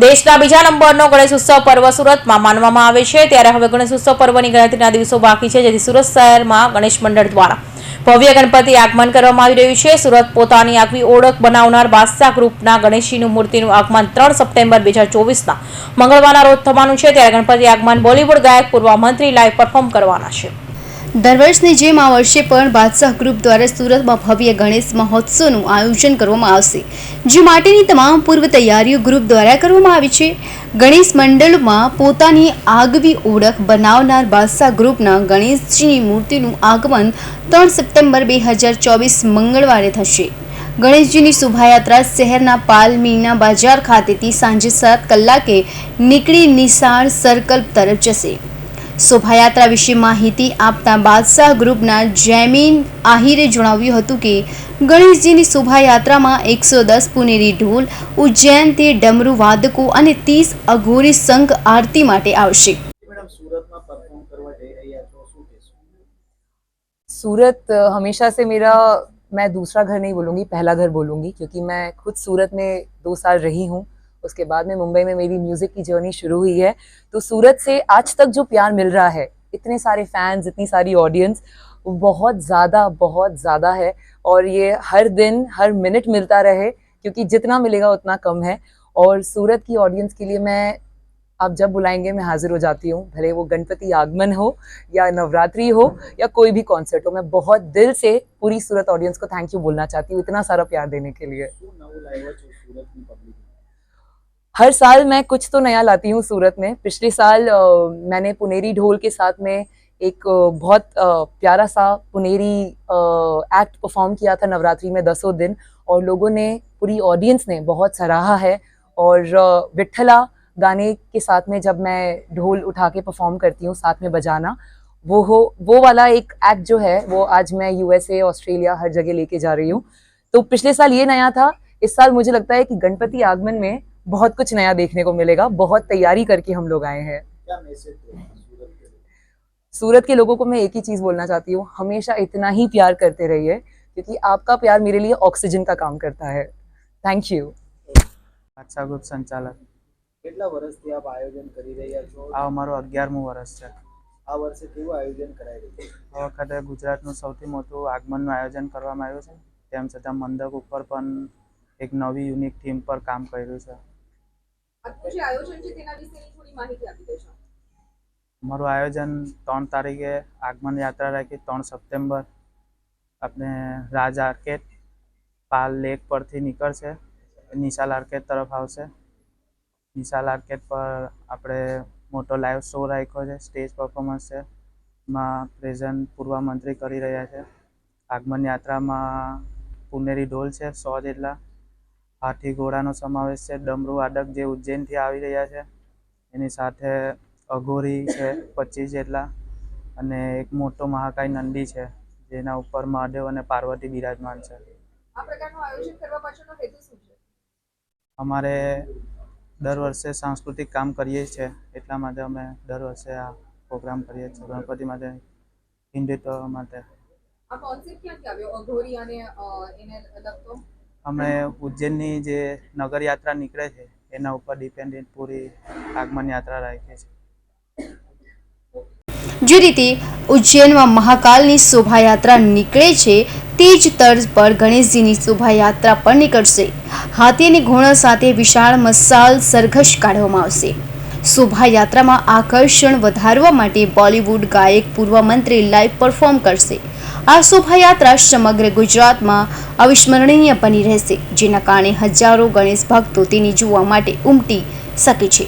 દેશના બીજા નંબરનો ગણેશ ઉત્સવ પર્વ સુરતમાં માનવામાં આવે છે. ત્યારે હવે ગણેશ ઉત્સવ પર્વની ગણતરીના દિવસો બાકી છે, જેથી સુરત શહેરમાં ગણેશ મંડળ દ્વારા ભવ્ય ગણપતિ આગમન કરવામાં આવી રહ્યું છે. સુરત પોતાની આગવી ઓળખ બનાવનાર બાદશાહ ગ્રુપના ગણેશજીનું મૂર્તિનું આગમન ત્રણ સપ્ટેમ્બર બે હજાર ચોવીસના મંગળવારના રોજ થવાનું છે. ત્યારે ગણપતિ આગમન બોલિવૂડ ગાયક, પૂર્વ મંત્રી, લાઈવ પરફોર્મ કરવાના છે. દર વર્ષની જેમ આ વર્ષે પણ બાદશાહ ગ્રુપ દ્વારા સુરતમાં ભવ્ય ગણેશ મહોત્સવનું આયોજન કરવામાં આવશે, જે માટેની તમામ પૂર્વ તૈયારીઓ ગ્રુપ દ્વારા કરવામાં આવી છે. ગણેશ મંડળમાં પોતાની આગવી ઓળખ બનાવનાર બાદશાહ ગ્રુપના ગણેશજીની મૂર્તિનું આગમન ત્રણ સપ્ટેમ્બર બે હજાર ચોવીસ મંગળવારે થશે. ગણેશજીની શોભાયાત્રા શહેરના પાલ મીના બજાર ખાતેથી સાંજે સાત કલાકે નીકળી નિશાળ સર્કલ તરફ જશે. શોભાયાત્રા વિશે માહિતી આપતા બાદશાહ ગ્રુપના જૈમીન આહિરે જણાવ્યું હતું કે ગણેશજીની શોભાયાત્રામાં એકસો દસ પુનેરી ઢોલ ઉજ્જૈનથી ડમરૂ વાદકો અને ત્રીસ અઘોરી સંઘ આરતી માટે આવશે મેડમ સુરતમાં પરફોર્મ કરવા જઈ રહ્યા છો શું કહેશો सूरत अ, हमेशा से मेरा मैं दूसरा घर नहीं बोलूँगी पहला घर बोलूँगी क्योंकि मैं खुद सूरत में दो साल रही हूँ उसके बाद में मुंबई में मेरी म्यूज़िक की जर्नी शुरू हुई है। तो सूरत से आज तक जो प्यार मिल रहा है, इतने सारे फैंस इतनी सारी ऑडियंस बहुत ज़्यादा बहुत ज़्यादा है। और ये हर दिन, हर मिनट मिलता रहे, क्योंकि जितना मिलेगा उतना कम है। और सूरत की ऑडियंस के लिए मैं, आप जब बुलाएँगे, मैं हाजिर हो जाती हूँ। भले वो गणपति आगमन हो, या नवरात्रि हो, या कोई भी कॉन्सर्ट हो, मैं बहुत दिल से पूरी सूरत ऑडियंस को थैंक यू बोलना चाहती हूँ, इतना सारा प्यार देने के लिए। हर साल मैं कुछ तो नया लाती हूँ सूरत में। पिछले साल अ, मैंने पुनेरी ढोल के साथ में एक बहुत प्यारा सा पुनेरी एक्ट परफॉर्म किया था नवरात्रि में दसों दिन और लोगों ने पूरी ऑडियंस ने बहुत सराहा है और विट्ठला गाने के साथ में जब मैं ढोल उठा के परफॉर्म करती हूँ साथ में बजाना वो हो वो वाला एक एक्ट जो है वो आज मैं यूएसए ऑस्ट्रेलिया हर जगह लेके जा रही हूँ। तो पिछले साल ये नया था इस साल मुझे लगता है कि गणपति आगमन में बहुत कुछ नया देखने को मिलेगा बहुत तैयारी करके हम लोग आए हैं क्या मैसेज देना सूरत के लिए सूरत के लोगों को मैं एक ही चीज़ बोलना चाहती हूँ हमेशा इतना ही प्यार करते रहिए क्योंकि आपका प्यार मेरे लिए ऑक्सीजन का काम करता है थैंक यू બાદશાહ ગ્રુપ સંચાલક કેટલા વર્ષથી આપ આયોજન કરી રહ્યા છો આ અમારું અગિયારમું વર્ષ છે આ વર્ષે કેવું આયોજન કરાઈ રહ્યું છે આ વખતે ગુજરાતનું સૌથી મોટું આગમનનું આયોજન કરવામાં આવ્યું છે તેમ છતાં મંડપ ઉપર પણ એક નવી યુનિક થીમ પર કામ કર્યું છે આજનું આયોજન અમારું આયોજન ત્રણ તારીખે આગમન યાત્રા રાખી, ત્રણ સપ્ટેમ્બર આપણે રાજ આર્કેટ પાલ લેક પરથી નીકળશે. નિશાલ આર્કેટ તરફ આવશે. નિશાલ આર્કેટ પર આપણે મોટો લાઈવ શો રાખ્યો છે, સ્ટેજ પરફોર્મન્સ છે. એમાં પ્રેઝન્ટ પૂર્વ મંત્રી કરી રહ્યા છે. આગમન યાત્રામાં પુનેરી ઢોલ છે, સો જેટલા. હાથી ઘોડાનો સમાવેશ છે ડમરૂ આડક જે ઉજ્જૈનથી આવી રહ્યા છે એની સાથે અઘોરી છે પચીસ જેટલા અને એક મોટો મહાકાય નંદી છે જેના ઉપર મહાદેવ અને પાર્વતી બિરાજમાન છે. અમારે દર વર્ષે સાંસ્કૃતિક કામ કરીએ છીએ એટલા માટે અમે દર વર્ષે આ પ્રોગ્રામ કરીએ છીએ ગણપતિ માટે હિન્દુત્વ માટે. આ કોન્સેપ્ટ ક્યાંથી આવ્યો? અઘોરી અને એને લગતો? અમે ઉજ્જૈનની જે નગર યાત્રા નીકળે છે, એના ઉપર ડિપેન્ડન્ટ પૂરી આગમન યાત્રા રાખીએ છીએ જે રીતે ઉજ્જૈનમાં મહાકાલની શોભાયાત્રા નીકળે છે, તે જ તર્જ પર ગણેશજીની શોભાયાત્રા પણ નીકળશે. હાથીની ઘોણા સાથે વિશાળ મસાલ સરઘસ કાઢવામાં આવશે. શોભાયાત્રામાં આકર્ષણ વધારવા માટે બોલિવૂડ ગાયક, પૂર્વ મંત્રી લાઈવ પરફોર્મ કરશે. આ શોભાયાત્રા સમગ્ર ગુજરાતમાં અવિસ્મરણીય બની રહેશે, જેના કારણે હજારો ગણેશ ભક્તો તેની જોવા માટે ઉમટી શકે છે.